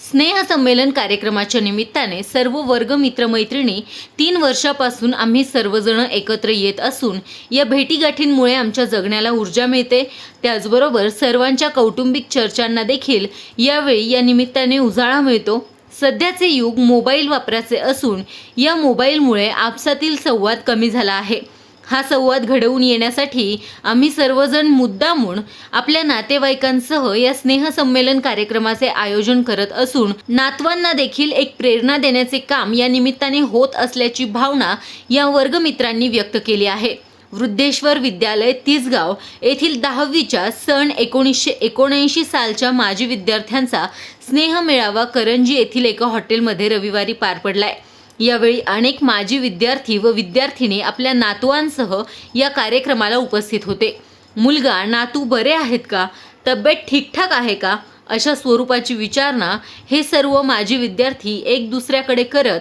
स्नेहसंमेलन कार्यक्रमाच्या निमित्ताने सर्व वर्ग मित्रमैत्रिणी तीन वर्षापासून आम्ही सर्वजण एकत्र येत असून या भेटीगाठींमुळे आमच्या जगण्याला ऊर्जा मिळते. त्याचबरोबर सर्वांच्या कौटुंबिक चर्चांना देखील यावेळी या निमित्ताने उजाळा मिळतो. सध्याचे युग मोबाईल वापराचे असून या मोबाईलमुळे आपसातील संवाद कमी झाला आहे. हा संवाद घडवून येण्यासाठी आम्ही सर्वजण मुद्दामून आपल्या नातेवाईकांसह या स्नेहसंमेलन कार्यक्रमाचे आयोजन करत असून नातवांना देखील एक प्रेरणा देण्याचे काम या निमित्ताने होत असल्याची भावना या वर्गमित्रांनी व्यक्त केली आहे. वृद्धेश्वर विद्यालय तिसगाव येथील दहावीच्या सन एकोणीसशे एकोणऐंशी सालच्या माजी विद्यार्थ्यांचा स्नेह मेळावा करंजी येथील एका हॉटेलमध्ये रविवारी पार पडलाय. यावेळी अनेक माजी विद्यार्थी व विद्यार्थिनी आपल्या नातवांसह या कार्यक्रमाला उपस्थित होते. मुलगा नातू बरे आहेत का? तब्येत ठीकठाक आहे का? अशा स्वरूपाची विचारणा हे सर्व माजी विद्यार्थी एक दुसऱ्याकडे करत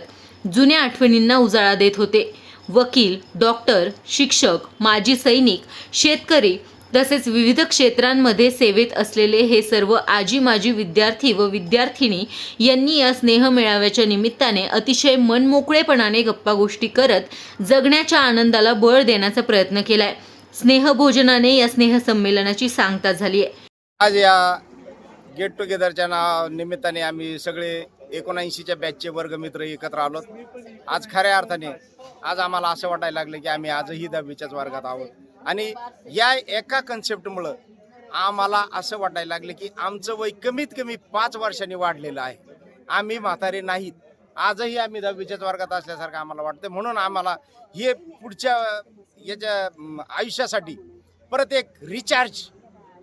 जुन्या आठवणींना उजाळा देत होते. वकील डॉक्टर शिक्षक माजी सैनिक शेतकरी तसेच विविध क्षेत्रांमध्ये सेवेत असलेले हे सर्व आजी माजी विद्यार्थी व विद्यार्थिनी यांनी या स्नेह मेळाव्याच्या निमित्ताने अतिशय मनमोकळेपणाने गप्पा गोष्टी करत जगण्याच्या आनंदाला बळ देण्याचा प्रयत्न केलाय. स्नेहभोजनाने या स्नेहसंमेलनाची सांगता झाली आहे आज या गेट टुगेदरच्या नाव निमित्ताने आम्ही सगळे एकोणऐंशीच्या बॅचचे वर्गमित्र एकत्र आलो आज खऱ्या अर्थाने आज आम्हाला असं वाटायला लागलं की आम्ही आजही दहावीच्याच वर्गात आहोत. आणि या एका कन्सेप्टमुळं आम्हाला असं वाटायला लागलं की आमचं वय कमीत कमी पाच वर्षांनी वाढलेलं आहे. आम्ही म्हातारे नाहीत. आजही आम्ही दहावीच्याच वर्गात असल्यासारखं आम्हाला वाटतं म्हणून आम्हाला हे पुढच्या याच्या आयुष्यासाठी परत एक रिचार्ज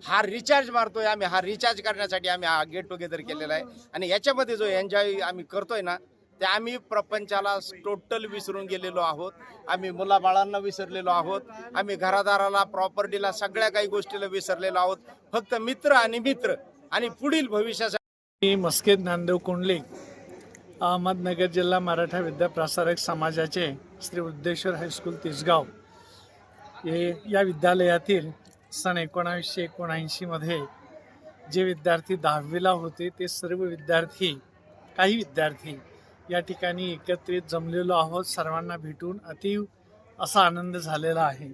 हा रिचार्ज मारतोय आम्ही. हा रिचार्ज करण्यासाठी आम्ही हा गेट टुगेदर केलेला आहे. आणि याच्यामध्ये जो एन्जॉय आम्ही करतोय ना ते आम्ही प्रपंचाला टोटल विसरून गेलेलो आहोत. आम्ही मुलाबाळांना विसरलेलो आहोत. आम्ही घरादाराला प्रॉपर्टीला सगळ्या काही गोष्टीला विसरलेलो आहोत. फक्त मित्र आणि मित्र आणि पुढील भविष्यासाठी मी मस्केत ज्ञानदेव कोंडले अहमदनगर जिल्हा मराठा विद्याप्रसारक समाजाचे श्री उद्देश्वर हायस्कूल तिसगाव. हे या विद्यालयातील सन एकोणावीसशे एकोणऐंशीमध्ये जे विद्यार्थी दहावीला होते ते सर्व विद्यार्थी काही विद्यार्थी या ठिकाणी एकत्रित जमलेलो आहोत सर्वांना भेटून. अति असा आनंद झालेला आहे.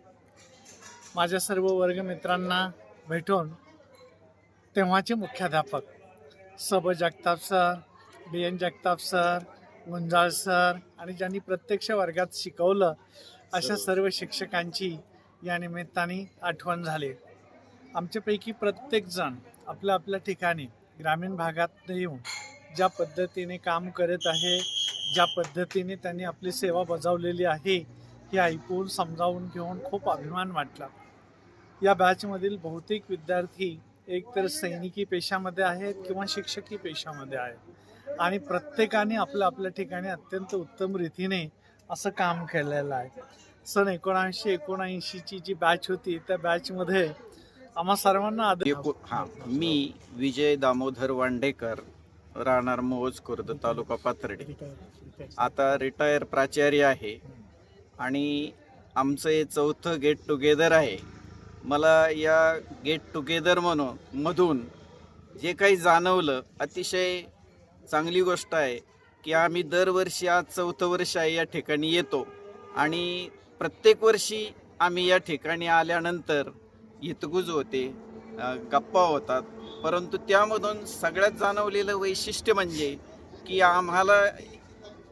माझ्या सर्व वर्गमित्रांना भेटून तेव्हाचे मुख्याध्यापक सब Jagtap sir B. N. Jagtap sir Gunjal sir आणि ज्यांनी प्रत्यक्ष वर्गात शिकवलं अशा सर्व शिक्षकांची या निमित्ताने आठवण झाली. आमच्यापैकी प्रत्येकजण आपल्या आपल्या ठिकाणी ग्रामीण भागात येऊन ज्या पद्धतीने काम करत आहे ज्या पद्धतीने त्यांनी आपली सेवा बजावलेली आहे हे ऐकून समजावून घेऊन खूप अभिमान वाटला. या बॅचमधील बहुतेक विद्यार्थी एकतर सैनिकी पेशामध्ये आहेत किंवा शिक्षकी पेशामध्ये आहेत. आणि प्रत्येकाने आपल्या आपल्या ठिकाणी अत्यंत उत्तम रीतीने असं काम केलेलं आहे. सन एकोणऐंशी एकोणऐंशीची जी बॅच होती त्या बॅचमध्ये आम्हा सर्वांना आदर हा मी विजय दामोदर वांडेकर राहणार मोहोज खुर्द तालुका पाथर्डी. आता रिटायर प्राचार्य आहे आणि आमचं हे चौथं गेट टुगेदर आहे. मला या गेट टुगेदर म्हणून मधून जे काही जाणवलं अतिशय चांगली गोष्ट आहे की आम्ही दरवर्षी आज चौथं वर्ष आहे या ठिकाणी येतो आणि प्रत्येक वर्षी आम्ही या ठिकाणी आल्यानंतर हितगुज होते गप्पा होतात. परंतु त्यामधून सगळ्यात जाणवलेलं वैशिष्ट्य म्हणजे की आम्हाला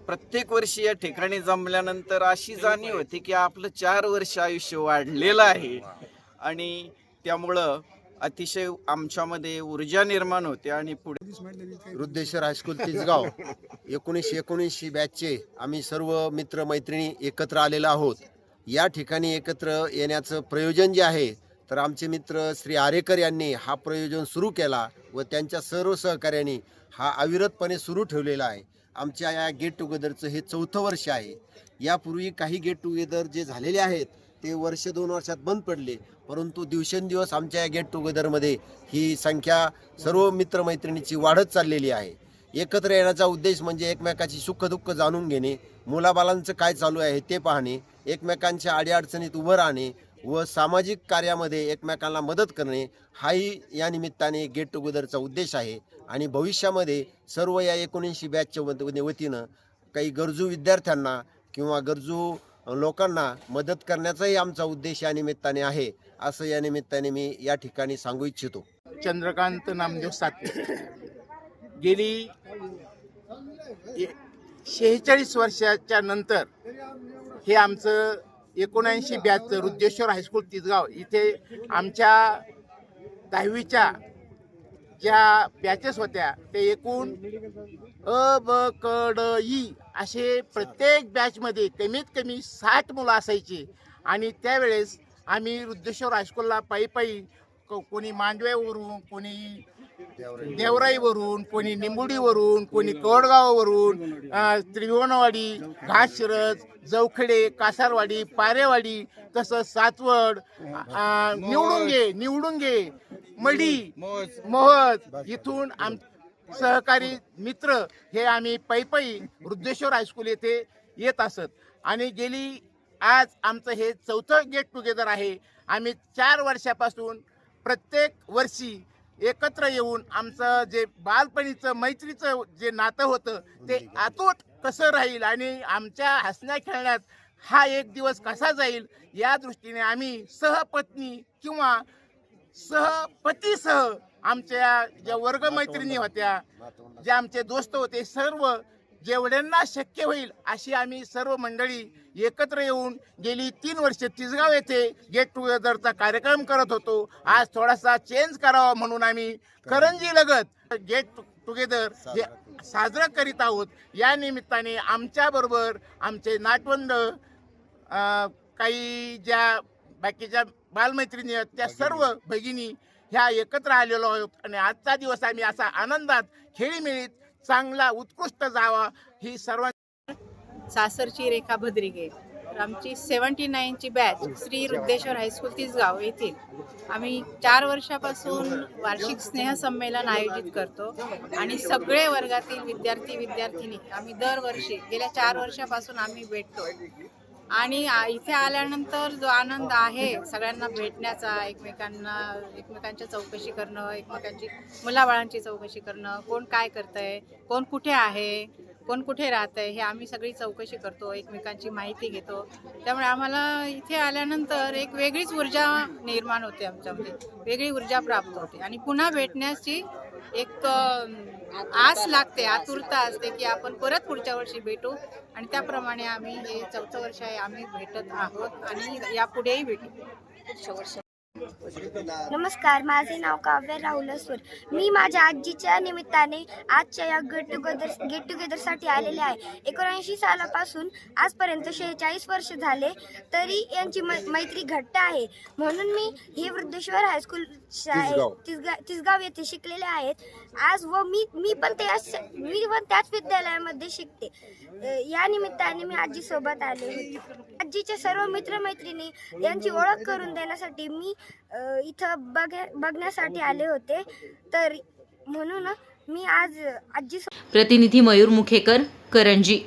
प्रत्येक वर्षी या ठिकाणी जमल्यानंतर अशी जाणीव होती की आपलं चार वर्ष आयुष्य वाढलेलं आहे. आणि त्यामुळं अतिशय आमच्यामध्ये ऊर्जा निर्माण होते आणि पुढे रुद्धेश्वर हायस्कूल तिसगाव एकोणीसशे एकोणीसशे बॅचचे आम्ही सर्व मित्र मैत्रिणी एकत्र आलेलो आहोत. या ठिकाणी एकत्र येण्याचं प्रयोजन जे आहे तर आमचे मित्र श्री आरेकर यांनी हा प्रयोजन सुरू केला व त्यांच्या सर्व सहकार्याने हा अविरतपणे सुरू ठेवलेला आहे. आमच्या या गेट टुगेदरचं हे चौथं वर्ष आहे. यापूर्वी काही गेट टुगेदर जे झालेले आहेत ते वर्ष दोन वर्षात बंद पडले. परंतु दिवसेंदिवस आमच्या या गेट टुगेदरमध्ये ही संख्या सर्व मित्रमैत्रिणीची वाढत चाललेली आहे. एकत्र येण्याचा उद्देश म्हणजे एकमेकाची सुखदुःख जाणून घेणे मुलाबालांचं काय चालू आहे ते पाहणे एकमेकांच्या अडीअडचणीत उभं राहणे व सामाजिक कार्यामध्ये एकमेकांना मदत करणे हाही या निमित्ताने गेट टुगेदरचा उद्देश आहे. आणि भविष्यामध्ये सर्व या एकोणऐंशी बॅचच्या वतीनं काही गरजू विद्यार्थ्यांना किंवा गरजू लोकांना मदत करण्याचाही आमचा उद्देश या निमित्ताने आहे असं या निमित्ताने मी या ठिकाणी सांगू इच्छितो. चंद्रकांत नामदेव सातवे. गेली शेहेचाळीस वर्षाच्या नंतर हे आमचं एकोणऐंशी बॅच रुद्रेश्वर हायस्कूल तिसगाव इथे आमच्या दहावीच्या ज्या बॅचेस होत्या ते एकूण अ ब क ड ई असे प्रत्येक बॅचमध्ये कमीत कमी साठ मुलं असायची. आणि त्यावेळेस आम्ही रुद्रेश्वर हायस्कूलला पायी पायी को- कोणी मांडव्यावरून कोणी देवराईवरून कोणी निंबुडीवरून कोणी कोडगाववरून त्रिभुवनवाडी घाटशिरस जवखडे कासारवाडी पारेवाडी तसंच सातवड निवडुंगे निवडुंगे मडी मोहज इथून आम सहकारी मित्र हे आम्ही पै पै वृद्धेश्वर हायस्कूल येथे येत असत. आणि गेली आज आमचं हे चौथं गेट टुगेदर आहे. आम्ही चार वर्षापासून प्रत्येक वर्षी एकत्र येऊन आमचं जे बालपणीचं मैत्रीचं जे नातं होतं ते अतूट कसं राहील आणि आमच्या हसण्या खेळण्यात हा एक दिवस कसा जाईल या दृष्टीने आम्ही सहपत्नी किंवा सहपतीसह आमच्या ज्या वर्गमैत्रिणी होत्या जे आमचे दोस्त होते सर्व जेवढ्यांना शक्य होईल अशी आम्ही सर्व मंडळी एकत्र येऊन गेली तीन वर्षे तिसगाव येथे गेट टुगेदरचा कार्यक्रम करत होतो. आज थोडासा चेंज करावा म्हणून आम्ही करंजी लगत गेट टुगेदर हे साजरं करीत आहोत. या निमित्ताने आमच्याबरोबर आमचे नाटवंड काही ज्या बाकीच्या बालमैत्रिणी आहेत त्या सर्व भगिनी ह्या एकत्र आलेलो आहोत. आणि आजचा दिवस आम्ही असा आनंदात खेळीमेळीत चांगला उत्कृष्ट जावा ही सर्व सासरची रेखा भद्रिगे तर आमची seventy नाईनची batch Shri Ruddheshwar high school Tisgaon येथील. आम्ही चार वर्षापासून वार्षिक स्नेहसंमेलन आयोजित करतो आणि सगळे वर्गातील विद्यार्थी विद्यार्थिनी आम्ही दरवर्षी गेल्या चार वर्षापासून आम्ही भेटतो आणि इथे आल्यानंतर जो आनंद आहे सगळ्यांना भेटण्याचा एकमेकांना एकमेकांच्या चौकशी करणं एकमेकांची मुलाबाळांची चौकशी करणं कोण काय करतंय कोण कुठे आहे कोण कुठे राहत आहे हे आम्ही सगळी चौकशी करतो एकमेकांची माहिती घेतो. त्यामुळे आम्हाला इथे आल्यानंतर एक वेगळीच ऊर्जा निर्माण होते आमच्यामध्ये. वेगळी ऊर्जा प्राप्त होते. आणि पुन्हा भेटण्याची एक आस लागते आतुरता असते की आपण परत पुढच्या वर्षी भेटू आणि त्याप्रमाणे आम्ही हे चौथं वर्ष आहे आम्ही भेटत आहोत आणि यापुढेही भेटू. पुढच्या वर्ष. नमस्कार माझे नाव काव्य राहुल असवर मी माझ्या आजीच्या निमित्ताने आजच्या या गेट टुगेदर गेट टुगेदरसाठी आलेले आहे. एकोणऐंशी सालापासून आजपर्यंत शेहेचाळीस वर्ष झाले तरी यांची मै मैत्री घट्ट आहे. म्हणून मी हे वृद्धेश्वर हायस्कूल तिसगाव. तिसगा तिसगाव येथे शिकलेले आहेत. आज व मी मी पण त्याच मी पण त्याच विद्यालयामध्ये शिकते. या निमित्ताने मी आजीसोबत आले होते. आजीचे सर्व मित्रमैत्रिणी यांची ओळख करून देण्यासाठी मी इथं बघ बघण्यासाठी आले होते. तर म्हणून मी आज आजी प्रतिनिधी मयूर मुखेकर करंजी.